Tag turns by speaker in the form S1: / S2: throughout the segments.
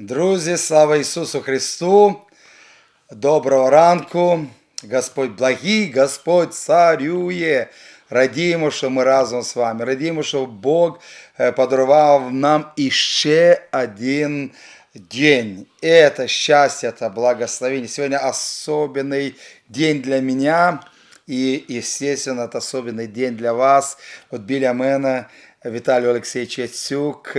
S1: Друзі, слава Ісусу Христу! Доброго ранку! Господь благий, Господь царює. Радіємо, що ми разом з вами. Радіємо, що Бог е, подарував нам іще один день. Это счастье, это благословение. Сегодня особенный день для меня. І, естественно, это особенный день для вас. От біля мене Віталій Олексійович Яцюк,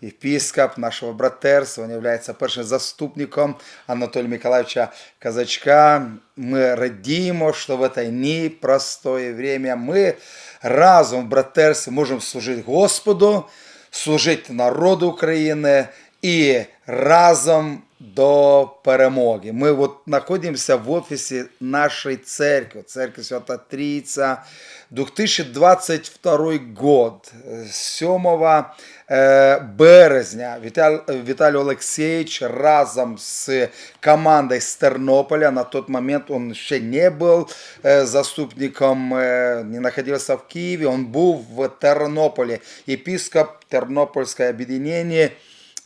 S1: єпископ нашого братерства. Він є першим заступником Анатолія Миколаївича Казачка. Ми радіємо, що в це непростое время ми разом в братерстві можемо служити Господу, служити народу України і разом до перемоги. Мы вот находимся в офисе нашей церкви, церкви Свята Трица, 2022 год, 7 березня. Віталь, Віталій Олексійович разом з командою з Тернополя, на той момент він ще не був заступником, не знаходився в Києві, він був в Тернополі. Єпископ Тернопольське об'єднання,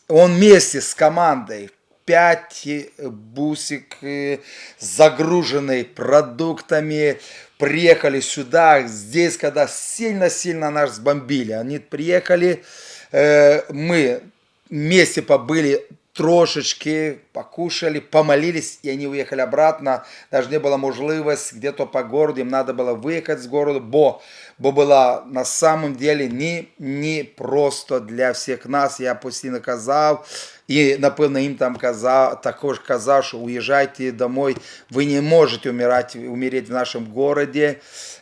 S1: он вместе с командой 5 бусик, э, загруженный продуктами, приехали сюда. Здесь, когда сильно-сильно нас бомбили, они приехали, э, мы вместе побыли трошечки покушали, помолились, и они уехали обратно. Даже не было можливости где-то по городу, им надо было выехать с города, бо, бо было на самом деле не, не просто для всіх нас. Я постійно казав, і напевно їм там казав, також казав, що уїжджайте домой, ви не можете умирати, умереть в нашому городі.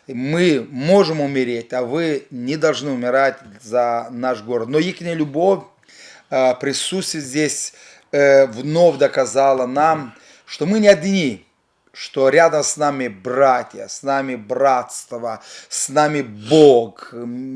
S1: Мы можем умереть, а вы не должны умирать за наш город. Но их любовь э, присутствие здесь э, вновь доказало нам, что мы не одни, что рядом с нами братья, з нами братство, з нами Бог.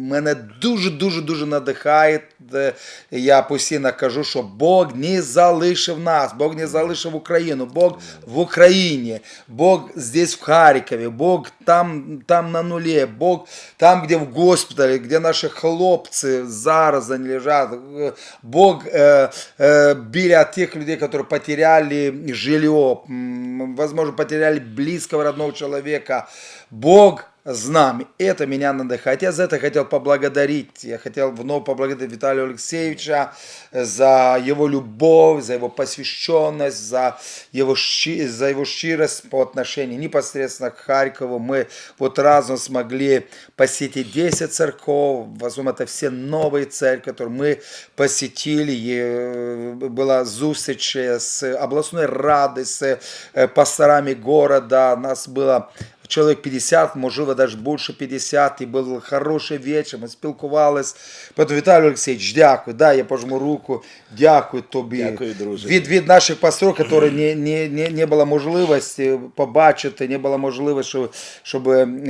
S1: Мене дуже-дуже-дуже надихає. Е, Я постійно кажу, що Бог не залишив нас, Бог не залишив Україну, Бог в Україні, Бог здесь в Харкові, Бог там, там на нулі, Бог там, де в госпіталі, де наші хлопці зараз вони лежать, Е, Бог е, е, біля тих людей, які потеряли жилье, м, возможно, потеряли близкого родного человека. Бог с нами. Это меня надыхает. Я за это хотел поблагодарить. Я хотел вновь поблагодарить Виталия Алексеевича за его любовь, за его посвященность, за его, щи- за его щирость по отношению непосредственно к Харькову. Мы вот разом смогли посетить 10 церков. Возможно, это все новые церкви, которые мы посетили. И была зустріч з областной радой, с э, пасторами города. Нас было Чоловік 50, можливо, навіть більше 50, і був хороший вечір, ми спілкувались. Петро Віталій Олексійович, дякую, да, я пожму руку, дякую тобі.
S2: Дякую, друже.
S1: Від, від наших пасторів, які не, не, не, не було можливості побачити, не було можливості, щоб, щоб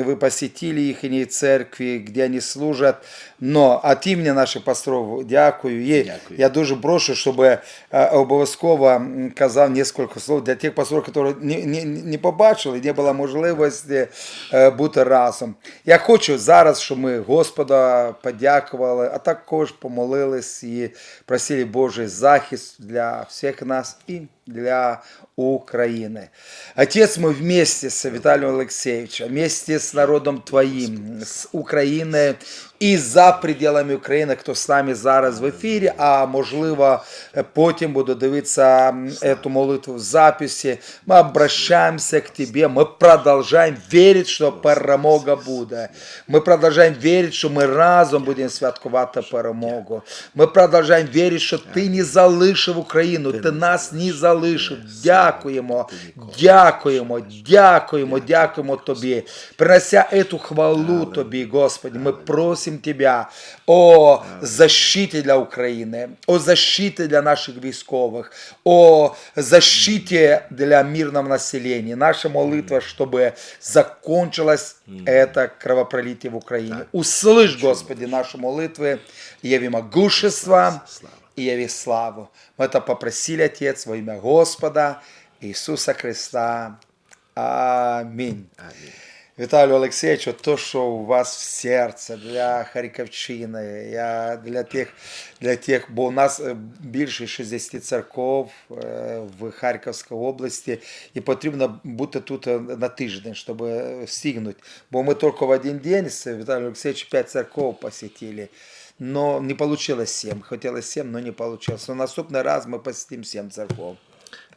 S1: ви посетили їхні церкві, де вони служать. Но от імені наших пасторів дякую. І
S2: Дякую.
S1: я дуже прошу, щоб е, обов'язково казав кілька слов для тих пасторів, які не, не, не побачили, не було можливості е, бути разом. Я хочу зараз, щоб ми Господа подякували, а також помолились і просили Божий захист для всіх нас і для Украины. Отец, мы вместе с Виталием Алексеевичем, вместе с народом Твоим, с Украиной і за пределами України, хто з нами зараз в ефірі, а можливо потім буде дивитися м, эту молитву в записі. Ми обращаемся к Тебе, ми продовжуємо вірити, що перемога буде. Ми продовжуємо вірити, що ми разом будемо святкувати перемогу. Ми продовжуємо вірити, що Ти не залишив Україну, Ти нас не залишив. Дякуємо, дякуємо, дякуємо, дякуємо Тобі. Принося эту хвалу Тобі, Господи, ми просимо Тебя о защиті для України, о защиті для наших військових, о защиті для мирного населення. Наша молитва, щоб закончилось это кровопролитие в Україні. Услышь, Господи, наші молитви, яви могущество И яви славу. Мы это попросили, Отец, во имя Господа Иисуса Христа. Аминь.
S2: Амінь.
S1: Віталію Олексійовичу, то, що у вас в серце для Харківщини, я для тих, для тих, бо у нас е, більше 60 церков е, в Харківській області, і потрібно бути тут е, на тиждень, щоб встигнути. Бо ми тільки в один день з Віталієм Олексійовичем 5 церков посетили. Но не получилось 7. Хотелось 7, но не получилось. Но наступний раз ми посетимо 7 церков.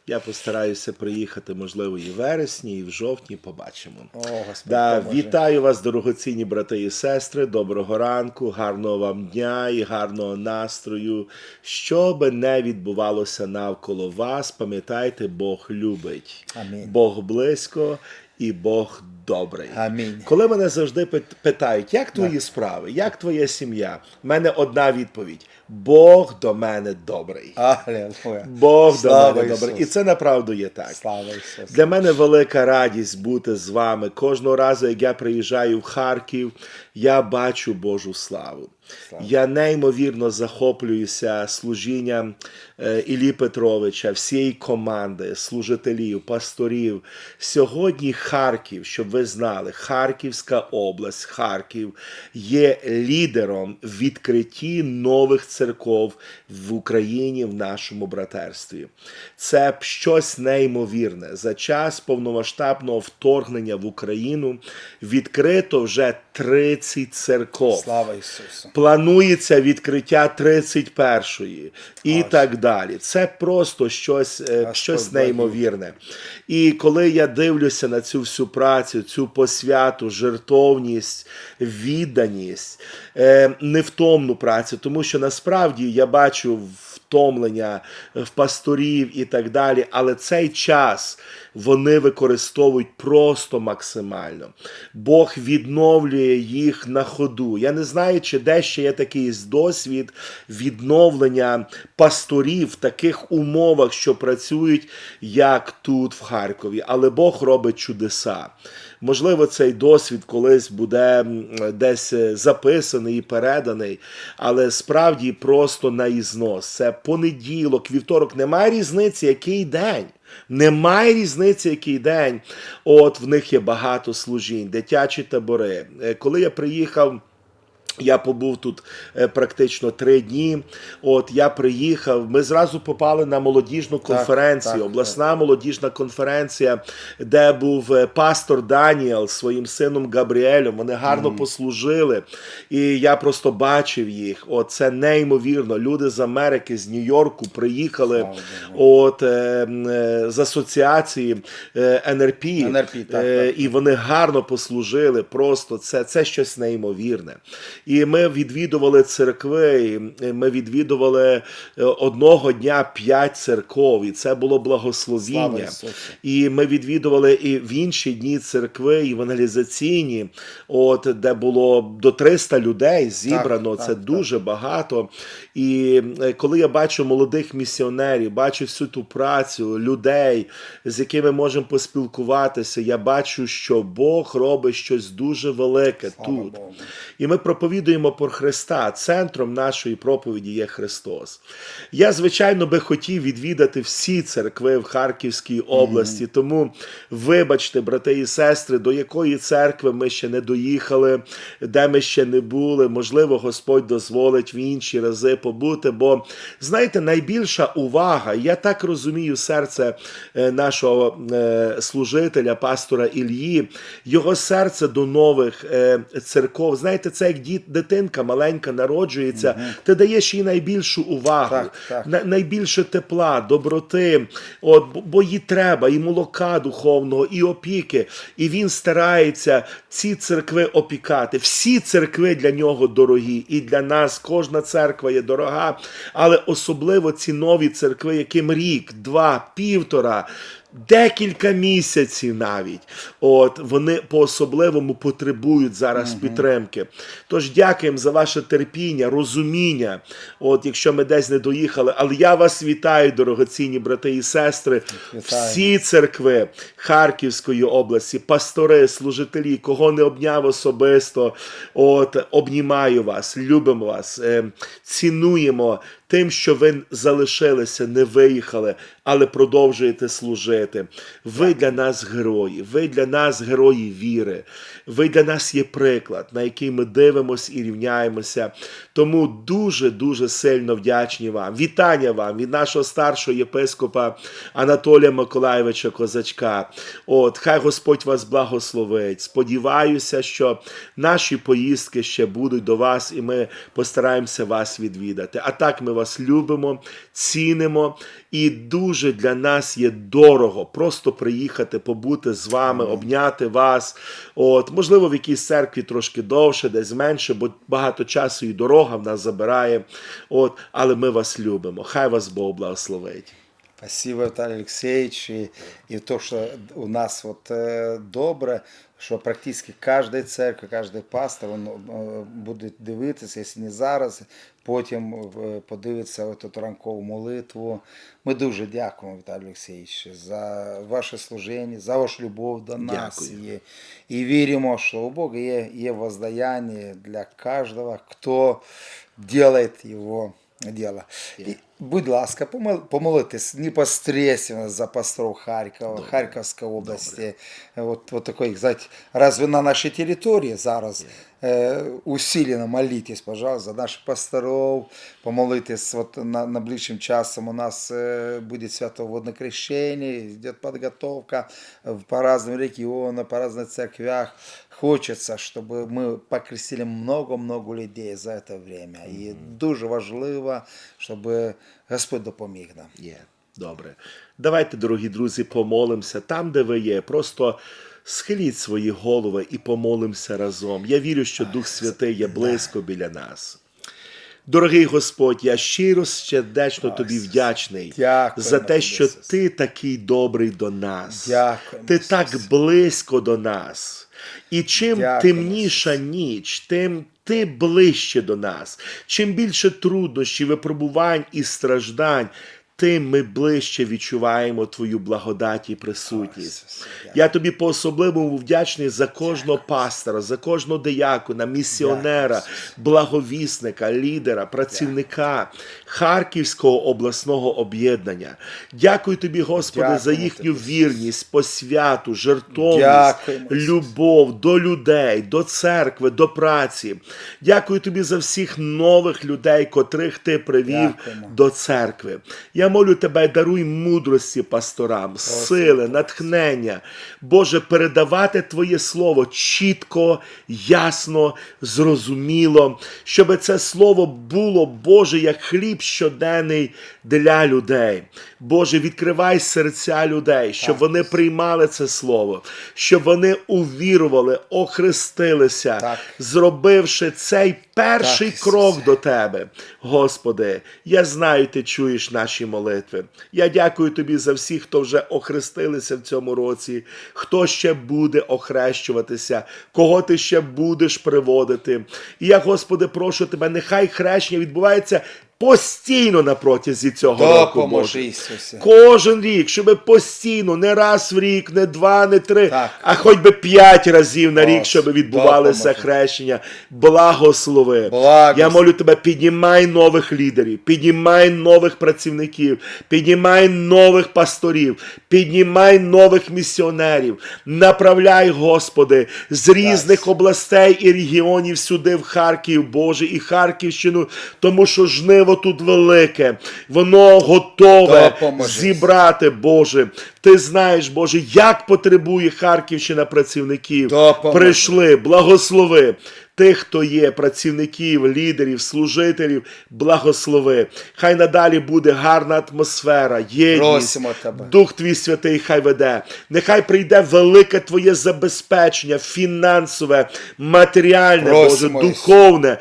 S2: Я постараюся приїхати, можливо, і в вересні, і в жовтні. Побачимо.
S1: О, Господь
S2: Да, вітаю вас, дорогоцінні брати і сестри. Доброго ранку, гарного вам дня і гарного настрою. Що би не відбувалося навколо вас, пам'ятайте, Бог любить.
S1: Амінь.
S2: Бог близько і Бог добрий.
S1: Амінь.
S2: Коли мене завжди питають, як твої справи, як твоя сім'я, в мене одна відповідь: Бог до мене добрий.
S1: Аллилуйя.
S2: Бог
S1: Слава
S2: до мене
S1: Ісусу.
S2: добрий. І це направду є так.
S1: Слава Ісусу.
S2: Для мене велика радість бути з вами. Кожного разу, як я приїжджаю в Харків, я бачу Божу славу. Я неймовірно захоплююся служінням е, Іллі Петровича, всієї команди, служителів, пасторів. Сьогодні Харків, щоб ви знали, Харківська область, Харків є лідером в відкритті нових церков в Україні в нашому братерстві. Це щось неймовірне. За час повномасштабного вторгнення в Україну відкрито вже 30 церков.
S1: Слава Ісусу.
S2: Планується відкриття 31-ї і так далі. Це просто щось, е, щось неймовірне. І коли я дивлюся на цю всю працю, цю посвяту, жертовність, відданість, е, невтомну працю, тому що насправді я бачу втомлення в пасторів і так далі, але цей час вони використовують просто максимально. Бог відновлює їх на ходу. Я не знаю, чи де ще є такий досвід відновлення пасторів в таких умовах, що працюють, як тут в Харкові. Але Бог робить чудеса. Можливо, цей досвід колись буде десь е, записаний і переданий, але справді просто на ізнос. Це понеділок, вівторок, немає різниці, який день. Немає різниці, який день. От в них є багато служінь, дитячі табори. Е, Коли я приїхав. Я побув тут е, практично три дні. От я приїхав. Ми зразу попали на молодіжну конференцію,
S1: так,
S2: обласна молодіжна конференція, де був е, пастор Даніел зі своїм сином Габріелем. Вони гарно послужили, і я просто бачив їх. От це неймовірно. Люди з Америки, з Нью-Йорку приїхали.
S1: Слава
S2: От е, е, з асоціації е, НРП,
S1: НРП, так,
S2: е,
S1: так.
S2: і вони гарно послужили. Просто це, це щось неймовірне. І ми відвідували церкви. і Ми відвідували е, одного дня п'ять церков, і це було благословіння. І ми відвідували і в інші дні церкви евангелізаційні, от де було до 300 людей зібрано.
S1: так,
S2: це
S1: так.
S2: дуже багато. І е, коли я бачу молодих місіонерів, бачу всю ту працю людей, з якими можемо поспілкуватися, я бачу, що Бог робить щось дуже велике
S1: Слава
S2: тут.
S1: Богу.
S2: І ми проповідуємо про Христа. Центром нашої проповіді є Христос. Я, звичайно, би хотів відвідати всі церкви в Харківській області. Тому, вибачте, брати і сестри, до якої церкви ми ще не доїхали, де ми ще не були. Можливо, Господь дозволить в інші рази побути. Бо знаєте, найбільша увага, я так розумію, серце е, нашого е, служителя, пастора Ільї, його серце до нових е, церков. Знаєте, це як діт, дитинка маленька народжується, ти даєш їй найбільшу увагу,
S1: Так, так.
S2: на- найбільше тепла, доброти, от, бо їй треба і молока духовного, і опіки. І він старається ці церкви опікати. Всі церкви для нього дорогі, і для нас кожна церква є дорога, але особливо ці нові церкви, яким рік, два, півтора. Декілька місяців навіть, от вони по-особливому потребують зараз підтримки. Тож дякуємо за ваше терпіння, розуміння. От якщо ми десь не доїхали, але я вас вітаю, дорогоцінні брати і сестри.
S1: Вітаємо.
S2: Всі церкви Харківської області, пастори, служителі, кого не обняв особисто. От обнімаю вас, любимо вас, е, цінуємо тим, що ви залишилися, не виїхали, але продовжуєте служити. Ви для нас герої, ви для нас герої віри. Ви для нас є приклад, на який ми дивимося і рівняємося. Тому дуже дуже сильно вдячні вам. Вітання вам від нашого старшого єпископа Анатолія Миколаєвича Козачка. От, хай Господь вас благословить. Сподіваюся, що наші поїздки ще будуть до вас, і ми постараємося вас відвідати. А так ми вас любимо, цінимо, і дуже для нас є дорого просто приїхати, побути з вами, обняти вас. От, можливо, в якійсь церкві трошки довше, десь менше, бо багато часу і дорога в нас забирає. От, але ми вас любимо. Хай вас Бог благословить.
S1: Спасибо, Виталий Алексеевич. И, и то, что у нас вот э, добре, що практично кожна церква, кожен пастор він, е, буде дивитися, якщо не зараз, потім е, подивиться от ранкову молитву. Ми дуже дякуємо, Віталій Олексійович, за ваше служіння, за вашу любов до нас.
S2: Дякую.
S1: І, і віримо, що у Бога є, є воздаяння для кожного, хто робить його діло. І, будь ласка, помол- помолитесь непосредственно за пасторов Харкова, Харківської області. Вот, вот такой, знаете, разве на нашей территории зараз э, усиленно молитесь, пожалуйста, за наших пасторов, помолитесь, вот на, на ближчим часом у нас э, будет святоводное крещение, идет подготовка э, по разным регионам, по разным церквях. Хочется, чтобы мы покрестили много-много людей за это время. І дуже важливо, щоб Господь допоміг нам.
S2: Є, добре. Давайте, дорогі друзі, помолимося там, де ви є. Просто схиліть свої голови і помолимося разом. Я вірю, що Дух Святий є близько біля нас. Дорогий Господь, я щиро сердечно тобі вдячний
S1: Дякуємо
S2: за те,
S1: тобі,
S2: що
S1: Ісус.
S2: ти такий добрий до нас.
S1: Дякуємо,
S2: Ти
S1: Ісус.
S2: так близько до нас. І чим
S1: Дякую.
S2: темніша ніч, тим ти ближче до нас. Чим більше труднощів, випробувань і страждань, тим ми ближче відчуваємо Твою благодать і присутність. Я тобі по особливому вдячний за кожного пастора, за кожного диякона, місіонера, благовісника, лідера, працівника Харківського обласного об'єднання. Дякую тобі, Господи, за їхню
S1: тобі.
S2: вірність, посвяту, жертовність, любов до людей, до церкви, до праці. Дякую тобі за всіх нових людей, котрих ти привів до церкви. Я молю тебе, даруй мудрості пасторам, сили, натхнення. Боже, передавати Твоє слово чітко, ясно, зрозуміло, щоб це слово було, Боже, як хліб щоденний для людей. Боже, відкривай серця людей, щоб вони приймали це слово, щоб вони увірували, охрестилися,
S1: Так.
S2: зробивши цей перший
S1: Так,
S2: крок до Тебе. Господи, я знаю, Ти чуєш наші молитви. Я дякую Тобі за всіх, хто вже охрестилися в цьому році, хто ще буде охрещуватися, кого ти ще будеш приводити. І я, Господи, прошу Тебе, нехай хрещення відбувається постійно на протязі цього року.
S1: Допоможи. Ісусе.
S2: Кожен рік, щоб постійно, не раз в рік, не два, не три,
S1: Так.
S2: а хоч би п'ять разів на рік, щоб відбувалися
S1: допоможи.
S2: хрещення. Благослови.
S1: Благослови.
S2: Я молю тебе, піднімай нових лідерів, піднімай нових працівників, піднімай нових пасторів, піднімай нових місіонерів, направляй, Господи, з різних областей і регіонів сюди, в Харків, Боже, і Харківщину, тому що жниво тут велике, воно готове зібрати, Боже. Ти знаєш, Боже, як потребує Харківщина працівників. Прийшли, благослови. Тих, хто є, працівників, лідерів, служителів, благослови. Хай надалі буде гарна атмосфера, єдність.
S1: Тебе.
S2: Дух твій святий хай веде. Нехай прийде велике твоє забезпечення, фінансове, матеріальне,
S1: Просимо,
S2: Боже, духовне.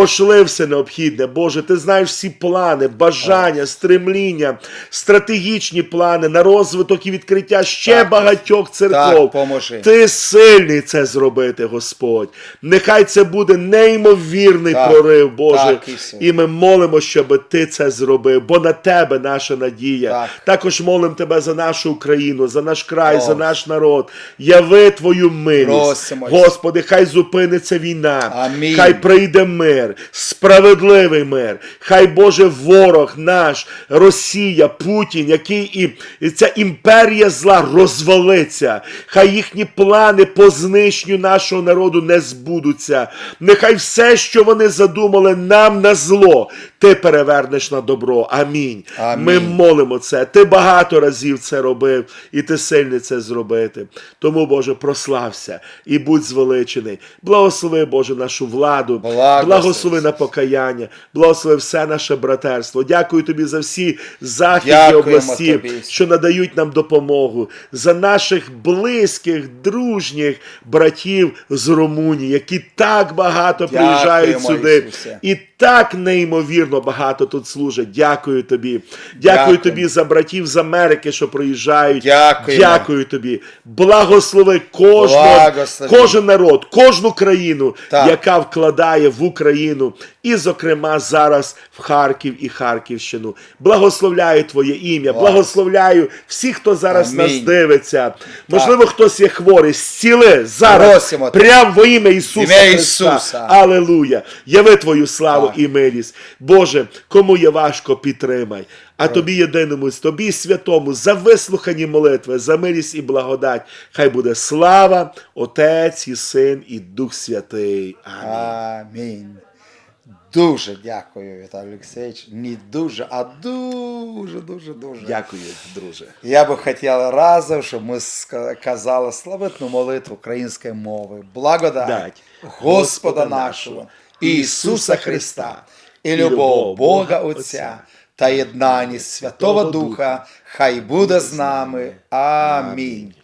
S2: Пошли все необхідне, Боже, ти знаєш всі плани, бажання, стремління, стратегічні плани на розвиток і відкриття ще
S1: Так,
S2: багатьох церков.
S1: Так, поможи.
S2: Ти сильний це зробити, Господь. Нехай це буде неймовірний
S1: Так,
S2: прорив, Боже.
S1: так,
S2: і ми молимо, щоб ти це зробив, бо на тебе наша надія.
S1: Так.
S2: Також молимо тебе за нашу Україну, за наш край,
S1: О.
S2: за наш народ. Яви твою милість.
S1: Просимо,
S2: Господи, хай зупиниться війна,
S1: Амінь.
S2: хай прийде мир, мир, справедливий мир. Хай Боже ворог наш, Росія, Путін, який і, і ця імперія зла розвалиться. Хай їхні плани по знищенню нашого народу не збудуться. Нехай все, що вони задумали нам на зло, ти перевернеш на добро. Амінь.
S1: Амінь.
S2: Ми молимо це. Ти багато разів це робив, і ти сильний це зробити. Тому, Боже, прослався і будь звеличений. Благослови, Боже, нашу владу,
S1: Благослови.
S2: Благослови на покаяння, благослови все наше братерство. Дякую тобі за всі західні
S1: Дякуємо
S2: області,
S1: тобі.
S2: що надають нам допомогу, за наших близьких, дружніх братів з Румунії, які так багато приїжджають сюди.
S1: Ісусе.
S2: І так неймовірно багато тут служать. Дякую тобі. Дякую
S1: Дякую.
S2: тобі за братів з Америки, що приїжджають.
S1: Дякую.
S2: Дякую тобі. Благослови кожного,
S1: Благослови.
S2: кожен народ, кожну країну,
S1: Так.
S2: яка вкладає в Україну, і, зокрема, зараз в Харків і Харківщину. Благословляю Твоє ім'я, благословляю всіх, хто зараз
S1: Амінь.
S2: нас дивиться. Можливо, хтось є хворий. Зціли зараз.
S1: Просимо.
S2: Прямо во ім'я Ісуса
S1: Ім'я
S2: Христа.
S1: Ісуса.
S2: Алелуя. Яви Твою славу
S1: Так.
S2: і милість. Боже, кому є важко, підтримай. А тобі єдиному, тобі святому, за вислухані молитви, за милість і благодать. Хай буде слава, Отець і Син і Дух Святий. Амінь.
S1: Амінь. Дуже дякую, Віталій Олексійович. Не дуже, а дуже, дуже, дуже.
S2: Дякую, друже.
S1: Я би хотів разом, щоб ми ска- казали славетну молитву української мови. Благодать
S2: Дать
S1: Господа нашого, Ісуса Христа, і любов Бога Отця та єднаність Святого Духа, хай буде з нами. Амінь.